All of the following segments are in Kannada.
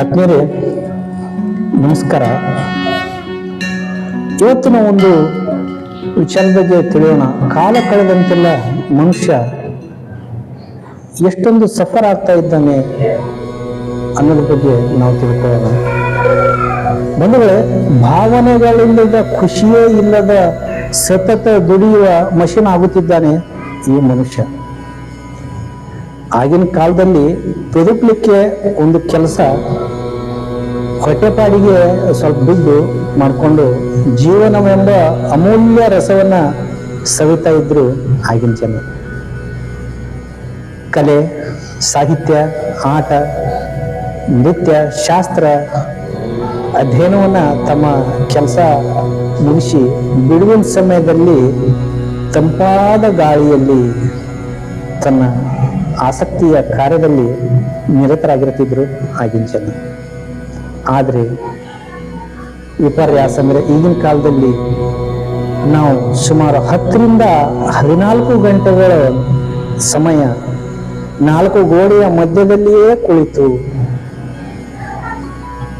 ಆತ್ಮೀಯರೇ, ನಮಸ್ಕಾರ. ಇವತ್ತಿನ ಒಂದು ವಿಚಾರದ ಬಗ್ಗೆ ತಿಳಿಯೋಣ. ಕಾಲ ಕಳೆದಂತೆಲ್ಲ ಮನುಷ್ಯ ಎಷ್ಟೊಂದು ಸಫರ್ ಆಗ್ತಾ ಇದ್ದಾನೆ ಅನ್ನೋದ್ರ ಬಗ್ಗೆ ನಾವು ತಿಳ್ಕೊಳ್ಳೋಣ. ಬಂಧುಗಳೇ, ಭಾವನೆಗಳಿಲ್ಲದ, ಖುಷಿಯೇ ಇಲ್ಲದ, ಸತತ ದುಡಿಯುವ ಮಷಿನ್ ಆಗುತ್ತಿದ್ದಾನೆ ಈ ಮನುಷ್ಯ. ಆಗಿನ ಕಾಲದಲ್ಲಿ ಬದುಕಲಿಕ್ಕೆ ಒಂದು ಕೆಲಸ ಹೊಟ್ಟೆಪಾಡಿಗೆ ಸ್ವಲ್ಪ ದುಡ್ಡು ಮಾಡಿಕೊಂಡು ಜೀವನವೆಂಬ ಅಮೂಲ್ಯ ರಸವನ್ನ ಸವಿತಾ ಇದ್ರು ಆಗಿನ ಜನ ಕಲೆ, ಸಾಹಿತ್ಯ, ಆಟ, ನೃತ್ಯ, ಶಾಸ್ತ್ರ ಅಧ್ಯಯನವನ್ನ ತಮ್ಮ ಕೆಲಸ ಮುಗಿಸಿ ಬಿಡುವಿನ ಸಮಯದಲ್ಲಿ ತಂಪಾದ ಗಾಳಿಯಲ್ಲಿ ತನ್ನ ಆಸಕ್ತಿಯ ಕಾರ್ಯದಲ್ಲಿ ನಿರತರಾಗಿರ್ತಿದ್ರು ಆಗಿನ ಜನ. ಆದರೆ ವಿಪರ್ಯಾಸ ಅಂದರೆ ಈಗಿನ ಕಾಲದಲ್ಲಿ ನಾವು ಸುಮಾರು ಹತ್ತರಿಂದ ಹದಿನಾಲ್ಕು ಗಂಟೆಗಳ ಸಮಯ ನಾಲ್ಕು ಗೋಡೆಯ ಮಧ್ಯದಲ್ಲಿಯೇ ಕುಳಿತು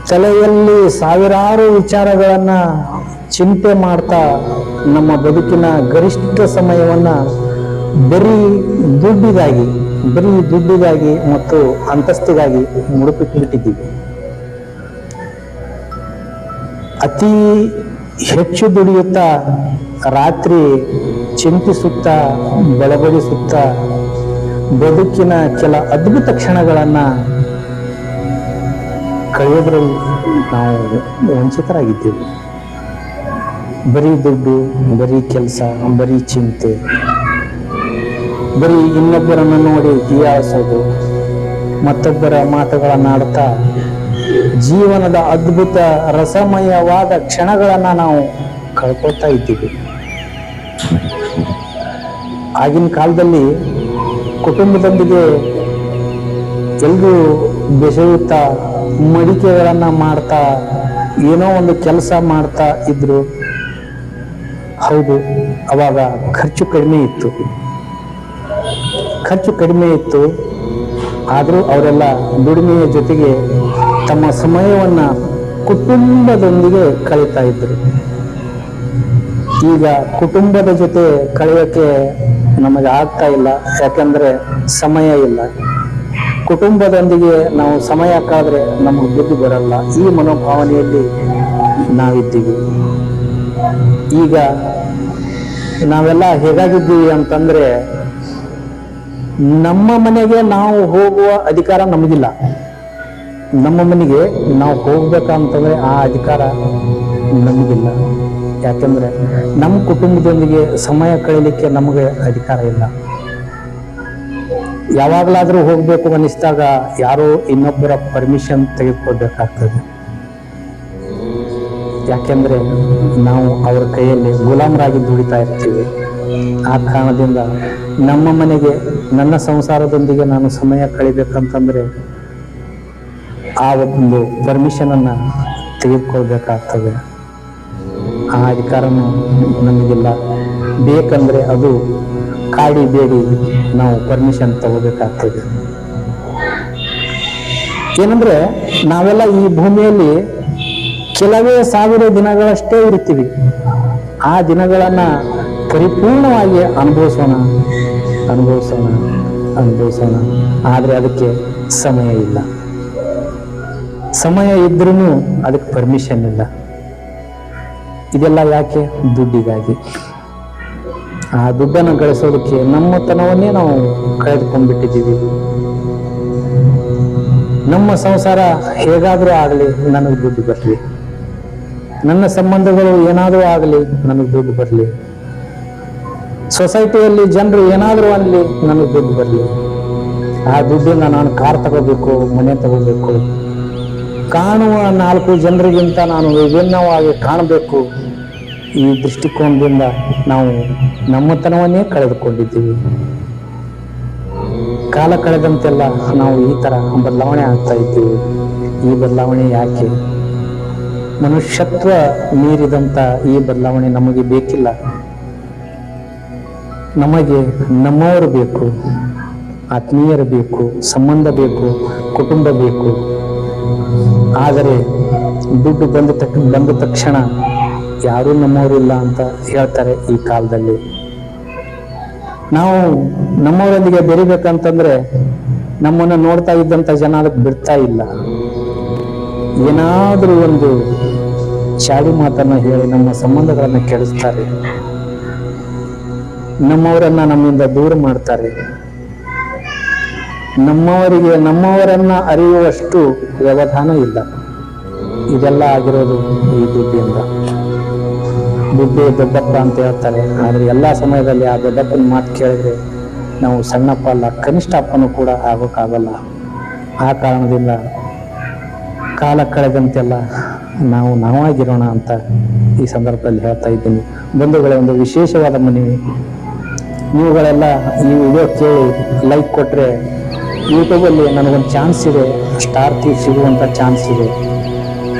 ತಲೆಯಲ್ಲಿ ಸಾವಿರಾರು ವಿಚಾರಗಳನ್ನು ಚಿಂತೆ ಮಾಡ್ತಾ ನಮ್ಮ ಬದುಕಿನ ಗರಿಷ್ಠ ಸಮಯವನ್ನ ಬರೀ ದುಡ್ಡಿಗಾಗಿ ಬರೀ ದುಡ್ಡಿಗಾಗಿ ಮತ್ತು ಅಂತಸ್ತಿಗಾಗಿ ಮುಡುಪಿಟ್ಟಿಟ್ಟಿದ್ದೀವಿ ಅತಿ ಹೆಚ್ಚು ದುಡಿಯುತ್ತಾ ರಾತ್ರಿ ಚಿಂತಿಸುತ್ತಾ ಸುತ್ತ, ಬದುಕಿನ ಕೆಲ ಅದ್ಭುತ ಕ್ಷಣಗಳನ್ನ ಕಳೆಯೋದ್ರಲ್ಲಿ ನಾವು ವಂಚಿತರಾಗಿದ್ದೇವೆ. ಬರೀ ದುಡ್ಡು, ಬರೀ ಕೆಲಸ, ಬರೀ ಚಿಂತೆ. ಬರೀ ಇನ್ನೊಬ್ಬರನ್ನು ನೋಡಿ ಹೀಯಾಳಿಸೋದು ಮತ್ತೊಬ್ಬರ ಮಾತುಗಳನ್ನು ಆಡ್ತಾ ಜೀವನದ ಅದ್ಭುತ ರಸಮಯವಾದ ಕ್ಷಣಗಳನ್ನು ನಾವು ಕಳ್ಕೊಳ್ತಾ ಇದ್ದೀವಿ. ಆಗಿನ ಕಾಲದಲ್ಲಿ ಕುಟುಂಬದೊಂದಿಗೆ ಎಲ್ಲರೂ ಬೆಸೆಯುತ್ತಾ ಮಡಿಕೆಗಳನ್ನು ಮಾಡ್ತಾ ಏನೋ ಒಂದು ಕೆಲಸ ಮಾಡ್ತಾ ಇದ್ರು. ಹೌದು, ಅವಾಗ ಖರ್ಚು ಕಡಿಮೆ ಇತ್ತು. ಖರ್ಚು ಕಡಿಮೆ ಇತ್ತು. ಆದರೂ ಅವರೆಲ್ಲ ದುಡಿಮೆಯ ಜೊತೆಗೆ ತಮ್ಮ ಸಮಯವನ್ನ ಕುಟುಂಬದೊಂದಿಗೆ ಕಳೀತಾ ಇದ್ದರು. ಈಗ ಕುಟುಂಬದ ಜೊತೆ ಕಳೆಯೋಕ್ಕೆ ನಮಗೆ ಆಗ್ತಾ ಇಲ್ಲ. ಯಾಕಂದರೆ ಸಮಯ ಇಲ್ಲ. ಕುಟುಂಬದೊಂದಿಗೆ ನಾವು ಸಮಯ ಕಳೆದ್ರೆ ನಮಗೆ ಬುದ್ಧಿ ಬರಲ್ಲ. ಈ ಮನೋಭಾವನೆಯಲ್ಲಿ ನಾವಿದ್ದೀವಿ. ಈಗ ನಾವೆಲ್ಲ ಹೇಗಾಗಿದ್ದೀವಿ ಅಂತಂದ್ರೆ ನಮ್ಮ ಮನೆಗೆ ನಾವು ಹೋಗುವ ಅಧಿಕಾರ ನಮಗಿಲ್ಲ. ನಮ್ಮ ಮನೆಗೆ ನಾವು ಹೋಗ್ಬೇಕಂತಂದ್ರೆ ಆ ಅಧಿಕಾರ ನಮಗಿಲ್ಲ. ಯಾಕಂದ್ರೆ ನಮ್ಮ ಕುಟುಂಬದೊಂದಿಗೆ ಸಮಯ ಕಳೀಲಿಕ್ಕೆ ನಮಗೆ ಅಧಿಕಾರ ಇಲ್ಲ. ಯಾವಾಗಲಾದರೂ ಹೋಗಬೇಕು ಅನ್ನಿಸಿದಾಗ ಯಾರೋ ಇನ್ನೊಬ್ಬರ ಪರ್ಮಿಷನ್ ತೆಗೆದುಕೊಳ್ಬೇಕಾಗ್ತದೆ. ಯಾಕೆಂದ್ರೆ ನಾವು ಅವರ ಕೈಯಲ್ಲಿ ಗುಲಾಮರಾಗಿ ದುಡಿತಾ ಇರ್ತೀವಿ. ಆ ಕಾರಣದಿಂದ ನಮ್ಮ ಮನೆಗೆ, ನನ್ನ ಸಂಸಾರದೊಂದಿಗೆ ನಾನು ಸಮಯ ಕಳಿಬೇಕಂತಂದ್ರೆ ಆ ಒಂದು ಪರ್ಮಿಷನ್ ಅನ್ನ ತೆಗೆದುಕೊಳ್ಬೇಕಾಗ್ತದೆ. ಆ ಅಧಿಕಾರನೂ ನಮಗಿಲ್ಲ. ಬೇಕಂದ್ರೆ ಅದು ಕಾಡಿ ಬೇಡಿ ನಾವು ಪರ್ಮಿಷನ್ ತಗೋಬೇಕಾಗ್ತದೆ. ಏನಂದ್ರೆ ನಾವೆಲ್ಲ ಈ ಭೂಮಿಯಲ್ಲಿ ಕೆಲವೇ ಸಾವಿರ ದಿನಗಳಷ್ಟೇ ಇರ್ತೀವಿ. ಆ ದಿನಗಳನ್ನ ಪರಿಪೂರ್ಣವಾಗಿ ಅನುಭವಿಸೋಣ ಅನುಭವಿಸೋಣ ಅನುಭವಿಸೋಣ. ಆದರೆ ಅದಕ್ಕೆ ಸಮಯ ಇಲ್ಲ. ಸಮಯ ಇದ್ರೂ ಅದಕ್ಕೆ ಪರ್ಮಿಷನ್ ಇಲ್ಲ. ಇದೆಲ್ಲ ಯಾಕೆ? ದುಡ್ಡಿಗಾಗಿ. ಆ ದುಡ್ಡನ್ನು ಗಳಿಸೋದಕ್ಕೆ ನಮ್ಮತನವನ್ನೇ ನಾವು ಕಳೆದುಕೊಂಡ್ಬಿಟ್ಟಿದ್ದೀವಿ. ನಮ್ಮ ಸಂಸಾರ ಹೇಗಾದರೂ ಆಗಲಿ ನನಗೆ ದುಡ್ಡು ಬರಲಿ. ನನ್ನ ಸಂಬಂಧಗಳು ಏನಾದರೂ ಆಗಲಿ ನನಗೆ ದುಡ್ಡು ಬರಲಿ. ಸೊಸೈಟಿಯಲ್ಲಿ ಜನರು ಏನಾದರೂ ಅಲ್ಲಿ ನನಗೆ ದುಡ್ಡು ಬರಲಿ. ಆ ದುಡ್ಡಿಂದ ನಾನು ಕಾರ್ ತಗೋಬೇಕು, ಮನೆ ತಗೋಬೇಕು. ಕಾಣುವ ನಾಲ್ಕು ಜನರಿಗಿಂತ ನಾನು ವಿಭಿನ್ನವಾಗಿ ಕಾಣಬೇಕು. ಈ ದೃಷ್ಟಿಕೋನದಿಂದ ನಾವು ನಮ್ಮತನವನ್ನೇ ಕಳೆದುಕೊಂಡಿದ್ದೀವಿ. ಕಾಲ ಕಳೆದಂತೆಲ್ಲ ನಾವು ಈ ಥರ ಬದಲಾವಣೆ ಆಗ್ತಾ ಇದ್ದೀವಿ. ಈ ಬದಲಾವಣೆ ಯಾಕೆ? ಮನುಷ್ಯತ್ವ ಮೀರಿದಂಥ ಈ ಬದಲಾವಣೆ ನಮಗೆ ಬೇಕಿಲ್ಲ. ನಮಗೆ ನಮ್ಮವರು ಬೇಕು, ಆತ್ಮೀಯರು ಬೇಕು, ಸಂಬಂಧ ಬೇಕು, ಕುಟುಂಬ ಬೇಕು. ಆದರೆ ದುಡ್ಡು ಬಂದ ತಕ್ಷ ಬಂದ ತಕ್ಷಣ ಯಾರೂ ನಮ್ಮವರಿಲ್ಲ ಅಂತ ಹೇಳ್ತಾರೆ ಈ ಕಾಲದಲ್ಲಿ. ನಾವು ನಮ್ಮವರೊಂದಿಗೆ ಬೆರಿಬೇಕಂತಂದ್ರೆ ನಮ್ಮನ್ನ ನೋಡ್ತಾ ಇದ್ದಂತ ಜನ ಅದಕ್ಕೆ ಬಿಡ್ತಾ ಇಲ್ಲ. ಏನಾದರೂ ಒಂದು ಚಾಡಿ ಮಾತನ್ನು ಹೇಳಿ ನಮ್ಮ ಸಂಬಂಧಗಳನ್ನು ಕೆಡಿಸ್ತಾರೆ. ನಮ್ಮವರನ್ನ ನಮ್ಮಿಂದ ದೂರ ಮಾಡ್ತಾರೆ. ನಮ್ಮವರಿಗೆ, ನಮ್ಮವರನ್ನ ಅರಿಯುವಷ್ಟು ವ್ಯವಧಾನ ಇಲ್ಲ. ಇದೆಲ್ಲ ಆಗಿರೋದು ಈ ದುಡ್ಡಿಂದ. ದುಡ್ಡು ದೊಡ್ಡಪ್ಪ ಅಂತ ಹೇಳ್ತಾರೆ. ಆದರೆ ಎಲ್ಲಾ ಸಮಯದಲ್ಲಿ ಆ ದೊಡ್ಡಪ್ಪನ ಮಾತು ಕೇಳಿದ್ರೆ ನಾವು ಸಣ್ಣಪ್ಪ ಅಲ್ಲ ಕನಿಷ್ಠ ಅಪ್ಪನೂ ಕೂಡ ಆಗೋಕ್ಕಾಗಲ್ಲ. ಆ ಕಾರಣದಿಂದ ಕಾಲ ಕಳೆದಂತೆಲ್ಲ ನಾವು ನಾವಾಗಿರೋಣ ಅಂತ ಈ ಸಂದರ್ಭದಲ್ಲಿ ಹೇಳ್ತಾ ಇದ್ದೀನಿ. ಬಂಧುಗಳೇ, ಒಂದು ವಿಶೇಷವಾದ ಮನವಿ. ನೀವುಗಳೆಲ್ಲ ನೀವು ವಿಡಿಯೋ ಕೇಳಿ ಲೈಕ್ ಕೊಟ್ಟರೆ ಯೂಟ್ಯೂಬಲ್ಲಿ ನನಗೊಂದು ಚಾನ್ಸ್ ಇದೆ ಸ್ಟಾರ್ ಕೀ ಸಿಗುವಂಥ ಚಾನ್ಸ್ ಇದೆ.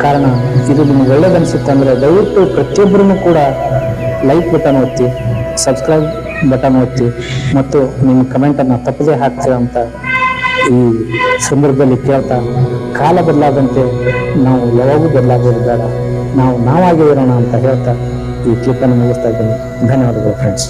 ಕಾರಣ, ಇದು ನಿಮ್ಗೆ ಒಳ್ಳೇದನ್ಸುತ್ತೆ ಅಂದರೆ ದಯವಿಟ್ಟು ಪ್ರತಿಯೊಬ್ಬರೂ ಕೂಡ ಲೈಕ್ ಬಟನ್ ಒತ್ತಿ ಸಬ್ಸ್ಕ್ರೈಬ್ ಬಟನ್ ಒತ್ತಿ ಮತ್ತು ನಿಮ್ಮ ಕಮೆಂಟನ್ನು ತಪ್ಪದೇ ಹಾಕ್ತೀರ ಅಂತ ಈ ಸಂದರ್ಭದಲ್ಲಿ ಕೇಳ್ತಾ ಕಾಲ ಬದಲಾದಂತೆ ನಾವು ಯಾವಾಗೂ ಬದಲಾಗೋದು ಬೇಡ ನಾವು ನಾವಾಗೇ ಇರೋಣ ಅಂತ ಹೇಳ್ತಾ ಈ ಕ್ಲಿಪ್ಪನ್ನು ಮುಗಿಸ್ತಾ ಇದ್ದೀನಿ. ಧನ್ಯವಾದಗಳು ಫ್ರೆಂಡ್ಸ್